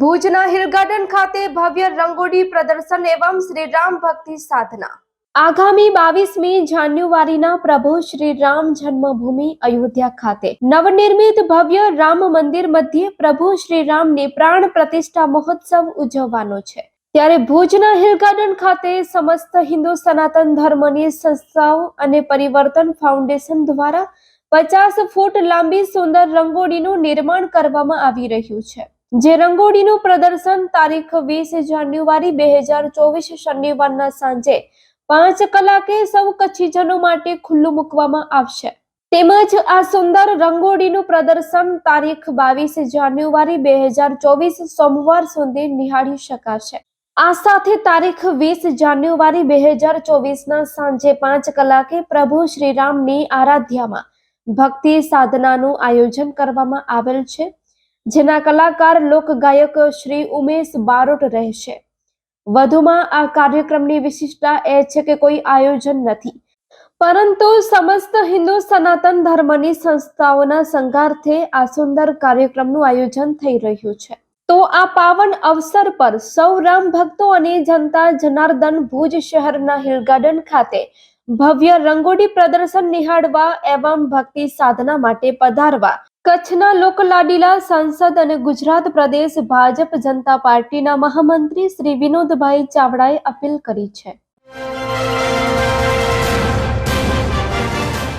ભુજના hill garden ખાતે ભવ્ય રંગોળી પ્રદર્શન એવં શ્રી રામ ભક્તિ સાધના. આગામી બાવીસમી જાન્યુઆરીના પ્રભુ શ્રી રામ જન્મભૂમિ અયોધ્યા ખાતે નવનિર્મિત ભવ્ય રામ મંદિર મધ્યે પ્રભુ શ્રી રામની પ્રાણ પ્રતિષ્ઠા મહોત્સવ ઉજવવાનો છે. ત્યારે ભુજના હિલ ગાર્ડન ખાતે સમસ્ત હિન્દુ સનાતન ધર્મની સંસ્થાઓ અને પરિવર્તન ફાઉન્ડેશન દ્વારા પચાસ ફૂટ લાંબી સુંદર રંગોળીનું નિર્માણ કરવામાં આવી રહ્યું છે. જે રંગોળીનું પ્રદર્શન તારીખ વીસ જાન્યુઆરી બે હજાર ચોવીસ શનિવારના સાંજે પાંચ કલાકે સૌ કચ્છીજનો માટે ખુલ્લું મૂકવામાં આવશે. તેમજ આ સુંદર રંગોળીનું પ્રદર્શન તારીખ બાવીસ જાન્યુઆરી બે હજાર ચોવીસ સોમવાર સુધી નિહાળી શકાશે. આ સાથે તારીખ વીસ જાન્યુઆરી બે હજાર ચોવીસના સાંજે પાંચ કલાકે પ્રભુ શ્રીરામની આરાધ્યામાં ભક્તિ સાધનાનું આયોજન કરવામાં આવેલ છે. જેના કલાકાર લોકગાયક શ્રી ઉમેશ બારોટ રહેશે. વધુમાં આ કાર્યક્રમની વિશિષ્ટતા એ છે કે કોઈ આયોજન નથી. પરંતુ સમસ્ત હિન્દુ સનાતન ધર્મની સંસ્થાઓના સંગારથે આ સુંદર કાર્યક્રમનું આયોજન થઈ રહ્યું છે. તો આ પાવન અવસર પર સૌ રામ ભક્તો અને જનતા જનાર્દન ભુજ શહેરના હિલ ગાર્ડન ખાતે ભવ્ય રંગોળી પ્રદર્શન નિહાળવા એવં ભક્તિ સાધના માટે પધારવા કચ્છના લોકલાડીલા સાંસદ અને ગુજરાત પ્રદેશ ભાજપ જનતા પાર્ટીના મહામંત્રી શ્રી વિનોદભાઈ ચાવડાએ અપીલ કરી છે.